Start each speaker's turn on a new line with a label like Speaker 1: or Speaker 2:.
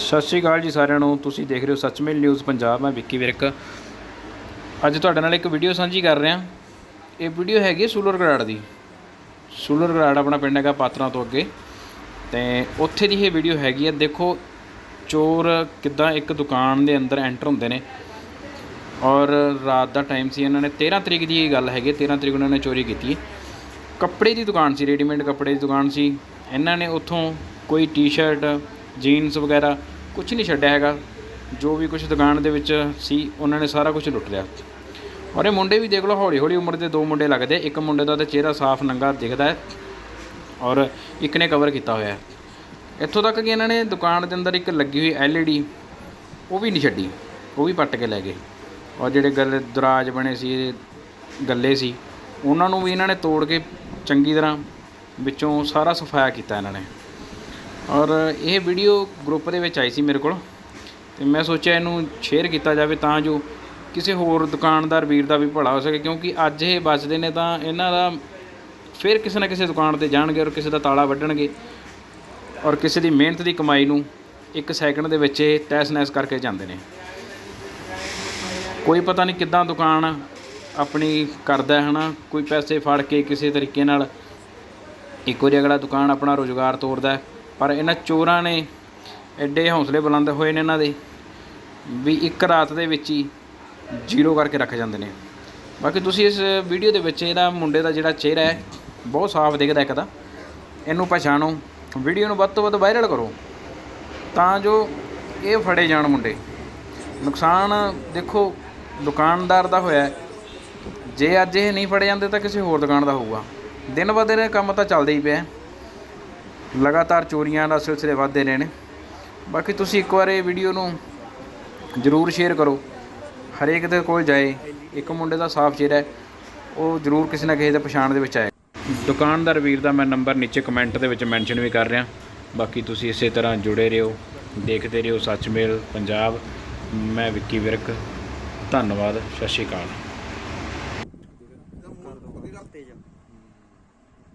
Speaker 1: ਸਤਿ ਸ਼੍ਰੀ ਅਕਾਲ ਜੀ ਸਾਰਿਆਂ ਨੂੰ। ਤੁਸੀਂ ਦੇਖ ਰਹੇ ਹੋ ਸੱਚਮੇਲ ਨਿਊਜ਼ ਪੰਜਾਬ। ਮੈਂ ਵਿੱਕੀ ਵਿਰਕ। ਅੱਜ ਤੁਹਾਡੇ ਨਾਲ ਇੱਕ ਵੀਡੀਓ ਸਾਂਝੀ ਕਰ ਰਿਹਾ। ਇਹ ਵੀਡੀਓ ਹੈਗੀ ਹੈ ਸੂਲਰਗੜਾੜ ਦੀ। ਸੂਲਰਗੜਾੜ ਆਪਣਾ ਪਿੰਡ ਹੈਗਾ ਪਾਤਰਾਂ ਤੋਂ ਅੱਗੇ। ਤੇ ਉੱਥੇ ਦੀ ਇਹ ਵੀਡੀਓ ਹੈਗੀ ਹੈ। ਦੇਖੋ ਚੋਰ ਕਿੱਦਾਂ ਇੱਕ ਦੁਕਾਨ ਦੇ ਅੰਦਰ ਐਂਟਰ ਹੁੰਦੇ ਨੇ। ਔਰ ਰਾਤ ਦਾ ਟਾਈਮ ਸੀ ਇਹਨਾਂ ਨੇ 13 ਤਰੀਕ ਦੀ ਇਹ ਗੱਲ ਹੈਗੀ ਹੈ, 13 ਤਰੀਕ ਉਹਨਾਂ ਨੇ ਚੋਰੀ ਕੀਤੀ ਕੱਪੜੇ ਦੀ ਦੁਕਾਨ ਸੀ ਰੈਡੀਮੇਡ ਕੱਪੜੇ ਦੀ ਦੁਕਾਨ ਸੀ। ਇਹਨਾਂ ਨੇ ਉੱਥੋਂ ਕੋਈ ਟੀ-ਸ਼ਰਟ ਜੀਨਸ ਵਗੈਰਾ ਕੁਝ ਨਹੀਂ ਛੱਡਿਆ ਹੈਗਾ। ਜੋ ਵੀ ਕੁਝ ਦੁਕਾਨ ਦੇ ਵਿੱਚ ਸੀ, ਉਹਨਾਂ ਨੇ ਸਾਰਾ ਕੁਝ ਲੁੱਟ ਲਿਆ। ਔਰ ਇਹ ਮੁੰਡੇ ਵੀ ਦੇਖ ਲਓ ਹੌਲੀ ਹੌਲੀ ਉਮਰ ਦੇ ਦੋ ਮੁੰਡੇ ਲੱਗਦੇ। ਇੱਕ ਮੁੰਡੇ ਦਾ ਤਾਂ ਚਿਹਰਾ ਸਾਫ਼ ਨੰਗਾ ਦਿਖਦਾ ਹੈ ਔਰ ਇੱਕ ਨੇ ਕਵਰ ਕੀਤਾ ਹੋਇਆ ਹੈ। ਇੱਥੋਂ ਤੱਕ ਕਿ ਇਹਨਾਂ ਨੇ ਦੁਕਾਨ ਦੇ ਅੰਦਰ ਇੱਕ ਲੱਗੀ ਹੋਈ ਐਲਈਡੀ ਉਹ ਵੀ ਨਹੀਂ ਛੱਡੀ। ਉਹ ਵੀ ਪੱਟ ਕੇ ਲੈ ਗਏ। ਔਰ ਜਿਹੜੇ ਗੱਲ ਦਰਾਜ ਬਣੇ ਸੀ, ਗੱਲੇ ਸੀ, ਉਹਨਾਂ ਨੂੰ ਵੀ ਇਹਨਾਂ ਨੇ ਤੋੜ ਕੇ ਚੰਗੀ ਤਰ੍ਹਾਂ ਵਿੱਚੋਂ ਸਾਰਾ ਸਫਾਇਆ ਕੀਤਾ ਇਹਨਾਂ ਨੇ। ਔਰ ਇਹ ਵੀਡੀਓ ਗਰੁੱਪ ਦੇ ਵਿੱਚ ਆਈ ਸੀ ਮੇਰੇ ਕੋਲ। ਤੇ ਮੈਂ ਸੋਚਿਆ ਇਹਨੂੰ ਸ਼ੇਅਰ ਕੀਤਾ ਜਾਵੇ ਤਾਂ ਜੋ ਕਿਸੇ ਹੋਰ ਦੁਕਾਨਦਾਰ ਵੀਰ ਦਾ ਵੀ ਭਲਾ ਹੋ ਸਕੇ, ਕਿਉਂਕਿ ਅੱਜ ਇਹ ਬਚਦੇ ਨੇ ਤਾਂ ਇਹਨਾਂ ਦਾ ਫਿਰ ਕਿਸੇ ਨਾ ਕਿਸੇ ਦੁਕਾਨ ਤੇ ਜਾਣਗੇ ਔਰ ਕਿਸੇ ਦਾ ਤਾਲਾ ਵੱਢਣਗੇ। ਔਰ ਕਿਸੇ ਦੀ ਮਿਹਨਤ ਦੀ ਕਮਾਈ ਨੂੰ ਇੱਕ ਸੈਕਿੰਡ ਦੇ ਵਿੱਚ ਇਹ ਤਹਿਸ ਨਹਿਸ ਕਰਕੇ ਜਾਂਦੇ ਨੇ। ਕੋਈ ਪਤਾ ਨਹੀਂ ਕਿੱਦਾਂ ਦੁਕਾਨ ਆਪਣੀ ਕਰਦਾ ਹੈ ਨਾ ਕੋਈ ਪੈਸੇ ਫੜ ਕੇ ਕਿਸੇ ਤਰੀਕੇ ਨਾਲ ਇੱਕੋ ਜਿਹਾ ਅਗਲਾ ਦੁਕਾਨ ਆਪਣਾ ਰੋਜ਼ਗਾਰ ਤੋਰਦਾ ਹੈ। ਪਰ ਇਹਨਾਂ ਚੋਰਾਂ ਨੇ ਐਡੇ ਹੌਸਲੇ ਬੁਲੰਦ ਹੋਏ ਨੇ ਇਹਨਾਂ ਦੇ ਵੀ ਇੱਕ ਰਾਤ ਦੇ ਵਿੱਚ ਹੀ ਜ਼ੀਰੋ ਕਰਕੇ ਰੱਖ ਜਾਂਦੇ ਨੇ। ਬਾਕੀ ਤੁਸੀਂ ਇਸ ਵੀਡੀਓ ਦੇ ਵਿੱਚ ਇਹਦਾ ਮੁੰਡੇ ਦਾ ਜਿਹੜਾ ਚਿਹਰਾ ਹੈ, ਬਹੁਤ ਸਾਫ਼ ਦਿਖਦਾ ਇੱਕ ਤਾਂ। ਇਹਨੂੰ ਪਛਾਣੋ, ਵੀਡੀਓ ਨੂੰ ਵੱਧ ਤੋਂ ਵੱਧ ਵਾਇਰਲ ਕਰੋ। ਤਾਂ ਜੋ ਇਹ ਫੜੇ ਜਾਣ ਮੁੰਡੇ। ਨੁਕਸਾਨ ਦੇਖੋ, ਦੁਕਾਨਦਾਰ ਦਾ ਹੋਇਆ ਜੇ ਅੱਜ ਇਹ ਨਹੀਂ ਫੜੇ ਜਾਂਦੇ ਤਾਂ ਕਿਸੇ ਹੋਰ ਦੁਕਾਨ ਦਾ ਹੋਊਗਾ। ਦਿਨ ਬ ਦਿਨ ਇਹ ਕੰਮ ਤਾਂ ਚੱਲਦਾ ਹੀ ਪਿਆ ਲਗਾਤਾਰ ਚੋਰੀਆਂ ਦਾ ਸਿਲਸਿਲੇ ਵੱਧਦੇ ਰਹੇ ਨੇ। ਬਾਕੀ ਤੁਸੀਂ ਇੱਕ ਵਾਰ ਇਹ ਵੀਡੀਓ ਨੂੰ ਜ਼ਰੂਰ ਸ਼ੇਅਰ ਕਰੋ। ਹਰੇਕ ਦੇ ਕੋਲ ਜਾਏ। ਇੱਕ ਮੁੰਡੇ ਦਾ ਸਾਫ਼ ਚਿਹਰਾ ਹੈ। ਉਹ ਜ਼ਰੂਰ ਕਿਸੇ ਨਾ ਕਿਸੇ ਦੇ ਪਛਾਣ ਦੇ ਵਿੱਚ ਆਏ। ਦੁਕਾਨਦਾਰ ਵੀਰ ਦਾ ਮੈਂ ਨੰਬਰ ਨੀਚੇ ਕਮੈਂਟ ਦੇ ਵਿੱਚ ਮੈਂਸ਼ਨ ਵੀ ਕਰ ਰਿਹਾ। ਬਾਕੀ ਤੁਸੀਂ ਇਸੇ ਤਰ੍ਹਾਂ ਜੁੜੇ ਰਹੋ। ਦੇਖਦੇ ਰਹੋ ਸੱਚਮੇਲ ਪੰਜਾਬ। ਮੈਂ ਵਿੱਕੀ ਵਿਰਕ। ਧੰਨਵਾਦ। ਸਤਿ ਸ਼੍ਰੀ ਅਕਾਲ।